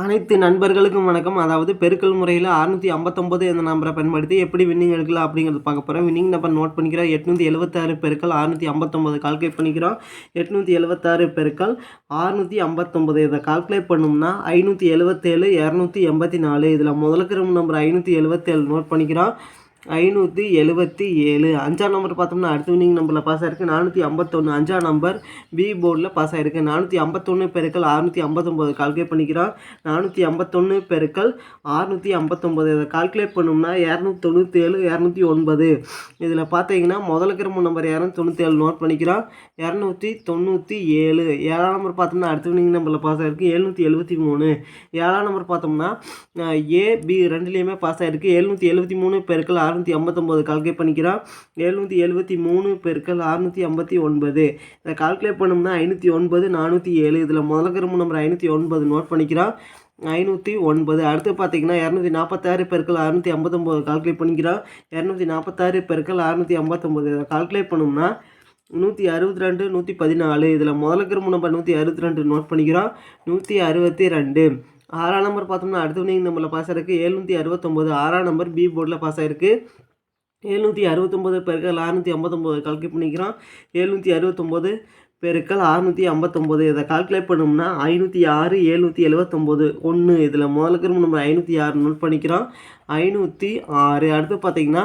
அனைத்து நண்பர்களுக்கும் வணக்கம். அதாவது பெருக்கல் முறையில் அறுநூற்றி ஐம்பத்தொம்பது என்ற நம்பரை பயன்படுத்தி எப்படி வின்னிங் எடுக்கலாம் அப்படிங்கிறது பார்க்க போகிறோம் வின்னிங் நம்பர் நோட் பண்ணிக்கிறோம். எட்நூற்றி எழுபத்தாறு பெருக்கல் அறுநூற்றி ஐம்பத்தொம்பது கால்குலேட் பண்ணிக்கிறோம். எட்நூற்றி எழுபத்தாறு பெருக்கல் அறுநூற்றி ஐம்பத்தொம்பது இதை கால்குலேட் பண்ணோம்னா ஐநூற்றி எழுபத்தேழு இரநூத்தி எண்பத்தி நாலு. இதில் முதலுக்கிற நம்பர் ஐநூற்றி எழுபத்தேழு நோட் பண்ணிக்கிறோம். ஐநூற்றி எழுபத்தி ஏழு. அஞ்சாம் நம்பர் பார்த்தோம்னா அடுத்த வினிங் நம்பரில் பாஸ் ஆயிருக்கு. நானூற்றி ஐம்பத்தொன்று அஞ்சாம் நம்பர் பி போர்டில் பாஸ் ஆயிருக்கு. நானூற்றி ஐம்பத்தொன்று பெருக்கள் அறுநூற்றி ஐம்பத்தொம்போது கால்குலேட் பண்ணிக்கிறான் நானூற்றி ஐம்பத்தொன்று பெருக்கள் அறுநூற்றி ஐம்பத்தொம்போது. இதை கால்குலேட் பண்ணோம்னா இரநூத்தி தொண்ணூற்றி ஏழு இரநூத்தி ஒன்பது. இதில் பார்த்தீங்கன்னா முதல்ல கிரம நம்பர் இரநூத்தி தொண்ணூற்றி ஏழு நோட் பண்ணிக்கிறான் இரநூத்தி தொண்ணூற்றி ஏழு. ஏழாம் நம்பர் பார்த்தோம்னா அடுத்த வினிங் நம்பரில் பாஸ் ஆயிருக்கு. எழுநூற்றி எழுபத்தி மூணு. ஏழாம் நம்பர் பார்த்தோம்னா ஏ பி ரெண்டுலேயுமே பாஸ் ஆயிருக்கு. எழுநூற்றி எழுபத்தி மூணு பெருக்கள் அறுநூற்றி ஐம்பத்தொம்போது கால்குலேட் பண்ணிக்கிறான் எழுநூற்றி எழுபத்தி மூணு பெருக்கள் அறுநூற்றி ஐம்பத்தி ஒன்பது. இதை கால்குலேட் பண்ணோம்னா ஐநூற்றி ஒன்பது நானூற்றி ஏழு. இதில் முதல்ல கரும்பு நம்பர் ஐநூற்றி ஒன்பது நோட் பண்ணிக்கிறான் ஐநூற்றி ஒன்பது. அடுத்து பார்த்தீங்கன்னா இரநூத்தி நாற்பத்தாறு பெருக்கள் அறுநூற்றி ஐம்பத்தொம்போது கால்குலேட் பண்ணிக்கிறான் இரநூத்தி நாற்பத்தாறு பெருக்கள் அறுநூற்றி ஐம்பத்தொம்போது. இதை கால்குலேட் பண்ணோம்னா நூற்றி அறுபத்தி ரெண்டு நூற்றி பதினாலு. இதில் முதல்ல கரும்பு நம்பர் நூற்றி அறுபத்தி ரெண்டு நோட் பண்ணிக்கிறோம் நூற்றி அறுபத்தி ரெண்டு. ஆறாம் நம்பர் பார்த்தோம்னா அடுத்த வினிங் நம்பரில் பாஸ் ஆயிருக்கு. எழுநூற்றி அறுபத்தொம்போது ஆறாம் நம்பர் பி போர்டில் பாஸ் ஆயிருக்கு. எழுநூற்றி அறுபத்தொம்போது பெருக்கள் அறுநூற்றி ஐம்பத்தொம்போது கால்குலேட் பண்ணிக்கிறோம். எழுநூற்றி அறுபத்தொம்போது பெருக்கள் அறுநூற்றி ஐம்பத்தொம்போது. இதை கால்குலேட் பண்ணோம்னா ஐநூற்றி ஆறு எழுநூற்றி எழுபத்தொம்போது ஒன்று இதில் முதல்ல நம்ம ஐநூற்றி ஆறு நோட் பண்ணிக்கிறோம். ஐநூற்றி ஆறு. அடுத்து பார்த்தீங்கன்னா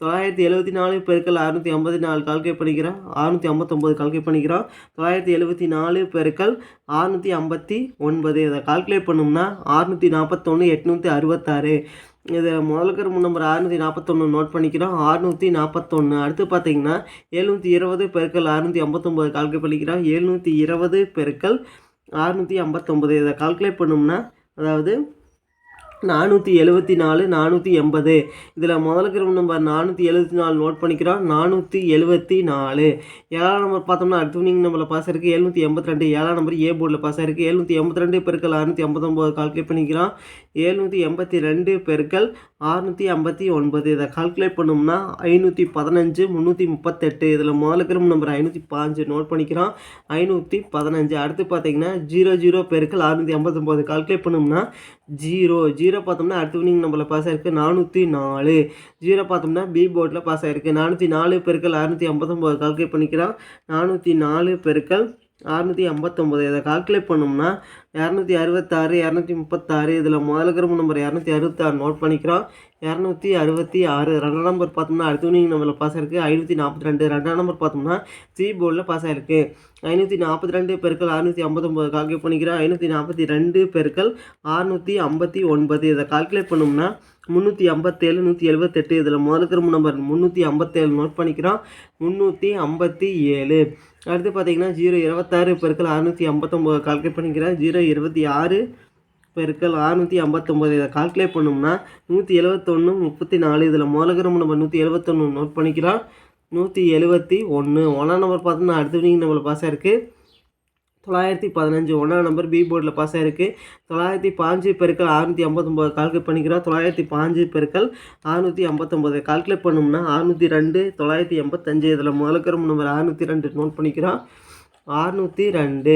தொள்ளாயிரத்தி எழுபத்தி நாலு பெருக்கள் அறுநூற்றி ஐம்பத்தி நாலு கால்குலேட் பண்ணிக்கிறோம். அறுநூற்றி ஐம்பத்தொம்போது கால்குலேட் பண்ணிக்கிறோம். தொள்ளாயிரத்தி எழுபத்தி நாலு பெருக்கல் அறுநூற்றி ஐம்பத்தி ஒன்பது. இதை கால்குலேட் பண்ணோம்னா அறுநூற்றி நாற்பத்தொன்று எட்நூற்றி அறுபத்தாறு. இதை முதலுக்கிற நம்பர் அறுநூற்றி நாற்பத்தொன்று நோட் பண்ணிக்கிறோம். அறுநூற்றி நாற்பத்தொன்று அடுத்து பார்த்தீங்கன்னா எழுநூற்றி இருபது பெருக்கல் அறுநூற்றி ஐம்பத்தொம்போது கால்குலேட் பண்ணிக்கிறோம். எழுநூற்றி இருபது பெருக்கல் அறுநூற்றி ஐம்பத்தொம்போது. இதை கால்குலேட் பண்ணோம்னா அதாவது நானூற்றி எழுபத்தி நாலு நானூற்றி எண்பது. இதில் முதலுக்கு நம்பர் நானூற்றி எழுபத்தி நாலு நோட் பண்ணிக்கிறோம். நானூற்றி எழுபத்தி நாலு. ஏழாம் நம்பர் பார்த்தோம்னா அடுத்த வினிங் நம்பரில் பாஸ் இருக்குது எழுநூற்றி எண்பத்தி ரெண்டு. ஏழாம் நம்பர் ஏ போர்டில் பாஸ் ஆயிருக்கு எழுநூற்றி எண்பத்தி ரெண்டு பெருக்கள் அறுநூற்றி ஐம்பத்தொம்போது கால்குலேட் பண்ணிக்கிறோம். எழுநூற்றி எண்பத்தி ரெண்டு பெருக்கள் ஆறுநூற்றி ஐம்பத்தி ஒன்பது. இதை கால்குலேட் பண்ணோம்னா ஐநூற்றி பதினஞ்சு முந்நூற்றி முப்பத்தெட்டு. இதில் முதலுக்கு நம்பர் ஐநூற்றி பாஞ்சு நோட் பண்ணிக்கிறோம். ஐநூற்றி பதினஞ்சு. அடுத்து பார்த்தீங்கன்னா ஜீரோ ஜீரோ பெருக்கள் ஆறுநூற்றி ஐம்பத்தொம்போது கால்குலேட் பண்ணோம்னா ஜீரோ ஜீரோ பார்த்தோம்னா அடுத்த வினிங் நம்பரில் பாஸ் ஆயிருக்கு நானூற்றி நாலு. ஜீரோ பார்த்தோம்னா பி போர்டில் பாஸ் ஆயிருக்கு. நானூற்றி நாலு பெருக்கள் அறுநூற்றி ஐம்பத்தொம்போது கால்குலேட் பண்ணிக்கிறோம். நானூற்றி நாலு பெருக்கள் அறநூற்றி ஐம்பத்தொம்போது இதை கால்குலேட் பண்ணோம்னா இரநூத்தி அறுபத்தாறு இரநூத்தி முப்பத்தாறு இதில் முதல் கிரம நம்பர் இரநூத்தி அறுபத்தாறு நோட் பண்ணிக்கிறோம். இரநூத்தி அறுபத்தி ஆறு. ரெண்டாம் நம்பர் பார்த்தோம்னா அடுத்த வினிங் பாஸ் ஆயிருக்கு. ஐநூற்றி நாற்பத்தி ரெண்டு. ரெண்டாம் நம்பர் பார்த்தோம்னா சி போர்டில் பாஸ் ஆயிருக்கு. ஐநூற்றி நாற்பத்தி ரெண்டு பெருக்கள் அறுநூற்றி ஐம்பத்தொம்போது கால்குலேட் பண்ணிக்கிறோம். ஐநூற்றி நாற்பத்தி ரெண்டு பெருக்கள் அறுநூற்றி ஐம்பத்தி ஒன்பது. இதை கால்குலேட் பண்ணோம்னா முந்நூற்றி ஐம்பத்தேழு நூற்றி எழுபத்தெட்டு இதில் முதலுக்கிற நம்பர் முந்நூற்றி ஐம்பத்தேழு நோட் பண்ணிக்கிறோம். முந்நூற்றி ஐம்பத்தி ஏழு. அடுத்து பார்த்தீங்கன்னா ஜீரோ இருபத்தாறு பெருக்கள் அறுநூற்றி ஐம்பத்தொம்போது கால்குலேட் பண்ணிக்கிறேன். ஜீரோ இருபத்தி ஆறு பெருக்கள் அறுநூற்றி ஐம்பத்தொம்போது இதை கால்குலேட் பண்ணோம்னா நூற்றி எழுபத்தொன்று முப்பத்தி நாலு. இதில் முதலுக்கிற நம்பர் நூற்றி எழுபத்தொன்று நோட் பண்ணிக்கிறோம். நூற்றி எழுபத்தி ஒன்று ஒன்றாம் நம்பர் பார்த்தோம்னா அடுத்த வினிங் நம்மளை பாஸ் இருக்குது தொள்ளாயிரத்தி பதினஞ்சு. ஒன்றாம் நம்பர் பி போர்டில் பாஸ் ஆயிருக்கு. தொள்ளாயிரத்தி பாஞ்சு பெருக்கள் அறுநூற்றி ஐம்பத்தொம்போது கால்குலேட் பண்ணிக்கிறோம். தொள்ளாயிரத்தி பாஞ்சு பெருக்கள் அறுநூற்றி ஐம்பத்தொம்போது கால்குலேட் பண்ணோம்னா அறுநூற்றி ரெண்டு தொள்ளாயிரத்தி எண்பத்தஞ்சு. இதில் முதலுக்கிற நம்பர் அறுநூற்றி ரெண்டு நோட் பண்ணிக்கிறோம். அறுநூற்றி ரெண்டு.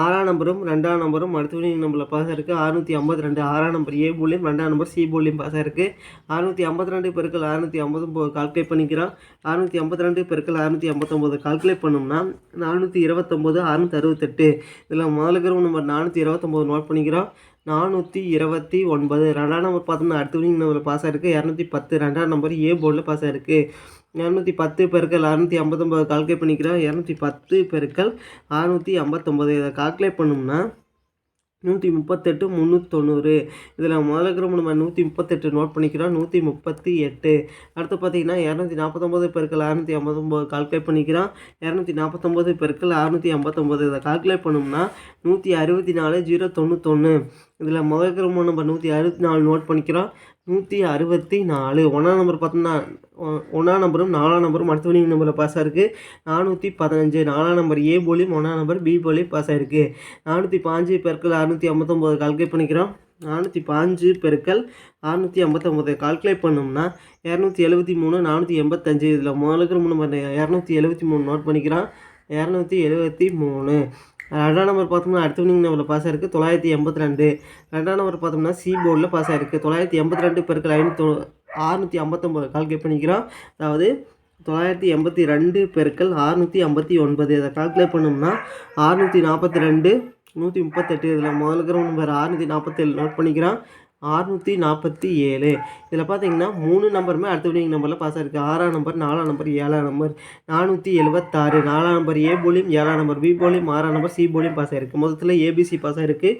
ஆறாம் நம்பரும் ரெண்டாம் நம்பரும் அடுத்த வினிங் நம்பரில் பாஸ் இருக்குது அறுநூற்றி ஐம்பத்தி ரெண்டு ஆறாம் நம்பர் ஏ போலியும் ரெண்டாம் நம்பர் சி போலியும் பாஸ் இருக்குது அறுநூற்றி ஐம்பத்தி ரெண்டு பெருக்கள் அறுநூற்றி ஐம்பத்தொம்போது கால்குலேட் பண்ணிக்கிறோம். அறுநூற்றி ஐம்பத்தி ரெண்டு பெருக்கள் அறுநூற்றி ஐம்பத்தொம்போது கால்குலேட் பண்ணோம்னா நானூற்றி இருபத்தொம்போது அறுநூற்றி அறுபத்தெட்டு. இதில் முதலுக்கிற நம்பர் நானூற்றி இருபத்தொம்போது நோட் பண்ணிக்கிறோம். நானூற்றி இருபத்தி ஒன்பது. ரெண்டாம் நம்பர் பார்த்தோம்னா அடுத்த வினிங் நம்பரில் பாஸ் ஆயிருக்கு. இரநூத்தி பத்து. ரெண்டாம் நம்பர் ஏ போர்டில் பாஸ் ஆயிருக்கு. இரநூத்தி பத்து பெருக்கள் அறுநூற்றி ஐம்பத்தொம்போது கால்குலேட் பண்ணிக்கிறோம் இரநூத்தி பத்து பெருக்கள் அறுநூற்றி ஐம்பத்தொம்பது. இதை கால்குலேட் பண்ணோம்னா நூற்றி முப்பத்தெட்டு முந்நூற்றி தொண்ணூறு. இதில் முதல்ல நம்ம நூற்றி முப்பத்தெட்டு நோட் பண்ணிக்கிறோம் நூற்றி முப்பத்தி எட்டு. அடுத்து பார்த்தீங்கன்னா இரநூத்தி நாற்பத்தொம்போது பெருக்கள் அறுநூற்றி ஐம்பத்தொம்போது கால்குலேட் பண்ணிக்கிறோம் இரநூத்தி நாற்பத்தொம்போது பெருக்கள் அறுநூற்றி ஐம்பத்தொம்போது. இதை கால்குலேட் பண்ணோம்னா நூற்றி அறுபத்தி நாலு ஜீரோ தொண்ணூத்தொன்று இதில் முதல் கிரம நம்பர் நூற்றி அறுபத்தி நாலு நோட் பண்ணிக்கிறோம் நூற்றி அறுபத்தி நாலு. ஒன்றாம் நம்பர் பார்த்தோம்னா ஒன்றாம் நம்பரும் நாலாம் நம்பரும் அடுத்த வினிங் நம்பரில் பாஸ் ஆயிருக்கு. நானூற்றி பதினஞ்சு. நாலாம் நம்பர் ஏ போலியும் ஒன்றாம் நம்பர் பி போலியும் பாஸ் ஆயிருக்கு. நானூற்றி பாஞ்சு பெருக்கள் அறுநூற்றி ஐம்பத்தொம்போது கால்குலேட் பண்ணிக்கிறோம். நானூற்றி பாஞ்சு பெருக்கள் அறுநூற்றி ஐம்பத்தொம்போது கால்குலேட் பண்ணோம்னா இரநூத்தி எழுபத்தி மூணு நானூற்றி எண்பத்தஞ்சு. இதில் முதலுக்கு நம்பர் இரநூத்தி எழுபத்தி மூணு நோட் பண்ணிக்கிறான் இரநூத்தி எழுபத்தி மூணு. ரெண்டாம் நம்பர் பார்த்தோம்னா அடுத்த வினிங் நம்பரில் பாஸ் ஆயிருக்கு. தொள்ளாயிரத்தி எண்பத்தி ரெண்டு ரெண்டாம் நம்பர் பார்த்தோம்னா சி போர்டில் பாஸ் ஆயிருக்கு. தொள்ளாயிரத்தி எண்பத்தி ரெண்டு பெருக்கள் ஐநூற்றி அறுநூற்றி ஐம்பத்தொம்பது கால்குலேட் பண்ணிக்கிறோம். அதாவது தொள்ளாயிரத்தி எண்பத்தி ரெண்டு பெருக்கள் அறுநூற்றி ஐம்பத்தி ஒன்பது. இதை கால்குலேட் பண்ணோம்னா அறுநூற்றி நாற்பத்தி ரெண்டு நூற்றி முப்பத்தெட்டு. இதில் முதல் இருக்கிற நம்பர் அறுநூற்றி நாற்பத்தேழு நோட் பண்ணிக்கிறோம். அறுநூற்றி நாற்பத்தி ஏழு. இதில் பார்த்தீங்கன்னா மூணு நம்பருமே அடுத்த வினிங் நம்பரில் பாஸ் ஆயிருக்கு. ஆறாம் நம்பர் நாலாம் நம்பர் ஏழாம் நம்பர் நானூற்றி எழுபத்தாறு நாலாம் நம்பர் ஏ போலியும் ஏழாம் நம்பர் பி போலியும் ஆறாம் நம்பர் சி போலியும் பாஸ் ஆயிருக்கு. மொத்தத்தில் ஏபிசி பாஸ் ஆயிருக்கு.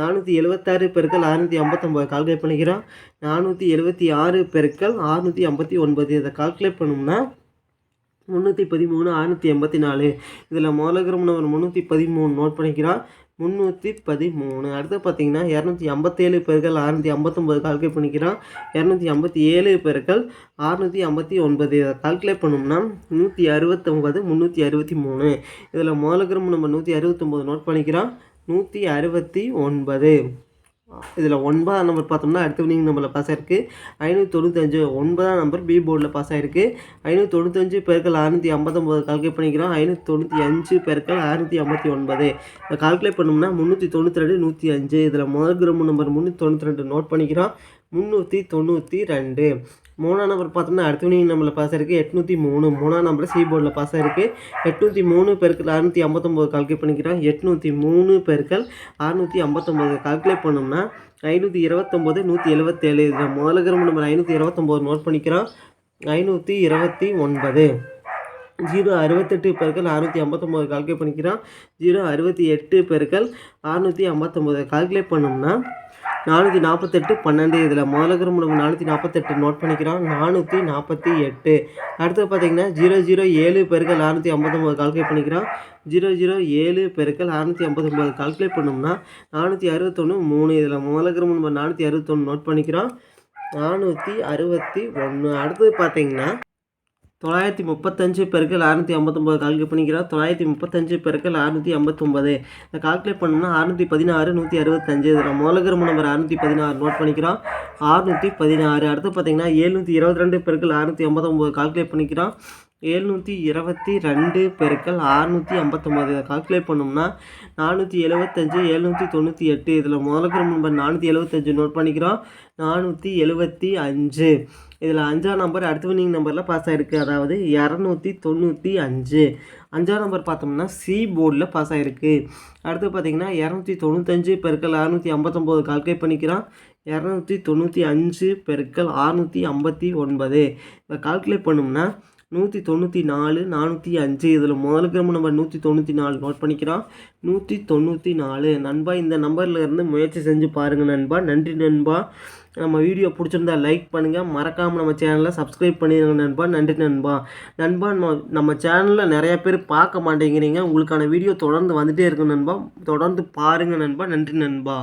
நானூற்றி எழுபத்தாறு பெருக்கள் அறுநூற்றி ஐம்பத்தொம்பது. கால்குலேட் பண்ணிக்கிறோம். நானூற்றி எழுபத்தி ஆறு பெருக்கள் அறுநூற்றி ஐம்பத்தி ஒன்பது. இதை கால்குலேட் பண்ணோம்னா முந்நூற்றி பதிமூணு அறுநூற்றி எண்பத்தி நாலு. இதில் முதலகிரம் நம்பர் முந்நூற்றி பதிமூணு நோட் பண்ணிக்கிறான் முந்நூற்றி பதிமூணு. அடுத்து பார்த்தீங்கன்னா இரநூத்தி ஐம்பத்தேழு பேர்கள் அறுநூற்றி ஐம்பத்தொம்பது கால்குலேட் பண்ணிக்கிறான் இரநூத்தி ஐம்பத்தி ஏழு பேர்கள் அறுநூற்றி ஐம்பத்தி ஒன்பது. இதை கால்குலேட் பண்ணோம்னா நூற்றி அறுபத்தொம்பது முந்நூற்றி அறுபத்தி மூணு. இதில் முதலகிரம் நம்ம நூற்றி அறுபத்தொம்பது நோட் பண்ணிக்கிறோம். நூற்றி அறுபத்தி ஒன்பது. இதில் ஒன்பதாம் நம்பர் பார்த்தோம்னா அடுத்த வினிங் நம்பரில் பாஸ் ஆயிருக்கு. ஐநூற்றி தொண்ணூத்தஞ்சு ஒன்பதாம் நம்பர் பி போர்டில் பாஸ் ஆயிருக்கு. ஐநூற்றி தொண்ணூத்தஞ்சு பெருக்கள் அறுநூற்றி ஐம்பத்தொம்போது கால்குலேட் பண்ணிக்கிறோம். ஐநூற்றி தொண்ணூற்றி அஞ்சு பெருக்கள் அறுநூற்றி ஐம்பத்தி ஒன்பது. இதை கால்குலேட் பண்ணோம்னா முந்நூற்றி தொண்ணூற்றி ரெண்டு நூற்றி அஞ்சு. இதில் முதல் கிராம் நம்பர் முந்நூற்றி தொண்ணூற்றி ரெண்டு நோட் பண்ணிக்கிறோம். முந்நூற்றி தொண்ணூற்றி ரெண்டு. மூணாம் நம்பர் பார்த்தோம்னா அடுத்த வினிங் நம்பரில் பாஸ் ஆயிருக்கு எட்நூற்றி மூணு. மூணாம் நம்பர் சி போர்டில் பாஸ் ஆயிருக்கு. எட்நூற்றி மூணு பெருக்கள் அறுநூற்றி ஐம்பத்தொம்போது கால்குலேட் பண்ணிக்கிறோம். எட்நூற்றி மூணு பெருக்கள் அறுநூற்றி ஐம்பத்தொம்போது கால்குலேட் பண்ணோம்னா ஐநூற்றி இருபத்தொம்போது நூற்றி எழுபத்தேழு இதில் முதலகிரம் நம்பர் ஐநூற்றி இருபத்தொம்போது நோட் பண்ணிக்கிறோம். ஐநூற்றி இருபத்தி ஒன்பது. ஜீரோ அறுபத்தெட்டு பெருக்கள் அறுநூற்றி ஐம்பத்தொம்போது கால்குலேட் பண்ணிக்கிறோம். ஜீரோ அறுபத்தி எட்டு பெருக்கள் அறுநூற்றி ஐம்பத்தொம்போது கால்குலேட் பண்ணோம்னா நானூற்றி நாற்பத்தெட்டு பன்னெண்டு. இதில் முதலகரம் நம்ம நானூற்றி நாற்பத்தெட்டு நோட் பண்ணிக்கிறோம். நானூற்றி நாற்பத்தி எட்டு. அடுத்து பார்த்தீங்கன்னா ஜீரோ ஜீரோ ஏழு பெருக்கள் அறுநூற்றி ஐம்பத்தொம்போது கால்குலேட் பண்ணிக்கிறோம். ஜீரோ ஜீரோ ஏழு பெருக்கள் அறுநூற்றி ஐம்பத்தொம்போது கால்குலேட் பண்ணோம்னா நானூற்றி அறுபத்தொன்று மூணு. இதில் முதலகரம் நம்ம நானூற்றி அறுபத்தொன்று நோட் பண்ணிக்கிறோம். நானூற்றி அறுபத்தி ஒன்று அடுத்தது பார்த்தீங்கன்னா தொள்ளாயிரத்தி முப்பத்தஞ்சு பெருக்கள் அறுநூற்றி ஐம்பத்தொம்போது கால்குலேட் பண்ணிக்கிறோம். தொள்ளாயிரத்தி முப்பத்தஞ்சு பெருக்கள் அறுநூற்றி ஐம்பத்தொம்பது. இந்த கால்குலேட் பண்ணோம்னா அறுநூற்றி பதினாறு நூற்றி அறுபத்தஞ்சு. இதில் மூலகிரம் நம்பர் அறுநூற்றி பதினாறு நோட் பண்ணிக்கிறோம். அறுநூற்றி பதினாறு. அடுத்து பார்த்தீங்கன்னா ஏழ்நூற்றி இருபத்தி ரெண்டு பெருக்கள் அறுநூற்றி ஐம்பத்தொம்போது கால்குலேட் பண்ணிக்கிறோம். ஏழ்நூற்றி இருபத்தி ரெண்டு பெருக்கள் அறுநூற்றி ஐம்பத்தொம்போது. இதை கால்குலேட் பண்ணோம்னா நானூற்றி எழுபத்தஞ்சு எழுநூற்றி தொண்ணூற்றி எட்டு. இதில் முதலகிரம் நம்பர் நானூற்றி எழுபத்தஞ்சு நோட் பண்ணிக்கிறோம். நானூற்றி எழுபத்தி அஞ்சு. இதில் அஞ்சாம் நம்பர் அடுத்த வினிங் நம்பரில் பாஸ் ஆகிருக்கு அதாவது இரநூத்தி தொண்ணூற்றி அஞ்சு. அஞ்சாம் நம்பர் பார்த்தோம்னா சி போர்டில் பாஸ் ஆகிருக்கு அடுத்து பார்த்தீங்கன்னா இரநூத்தி தொண்ணூத்தஞ்சு பெருக்கள் அறுநூற்றி ஐம்பத்தொம்போது கால்குலேட் பண்ணிக்கிறான் இரநூத்தி தொண்ணூற்றி அஞ்சு பெருக்கள் அறுநூற்றி ஐம்பத்தி ஒன்பது. இப்போ கால்குலேட் பண்ணோம்னா நூற்றி தொண்ணூற்றி நாலு நானூற்றி அஞ்சு இதில் முதல் கிரம நம்பர் நூற்றி தொண்ணூற்றி நாலு நோட் பண்ணிக்கிறோம். நூற்றி தொண்ணூற்றி நாலு. நண்பா இந்த நம்பரில் இருந்து முயற்சி செஞ்சு பாருங்கள் நண்பா. நன்றி நண்பா. நம்ம வீடியோ பிடிச்சிருந்தா லைக் பண்ணுங்கள் மறக்காமல் நம்ம சேனலை சப்ஸ்கிரைப் பண்ணிடுங்க நண்பா. நன்றி நண்பா. நண்பா நம்ம நம்ம சேனலில் நிறைய பேர் பார்க்க மாட்டேங்கிறீங்க. உங்களுக்கான வீடியோ தொடர்ந்து வந்துகிட்டே இருக்கும் நண்பா. தொடர்ந்து பாருங்கள் நண்பா. நன்றி நண்பா.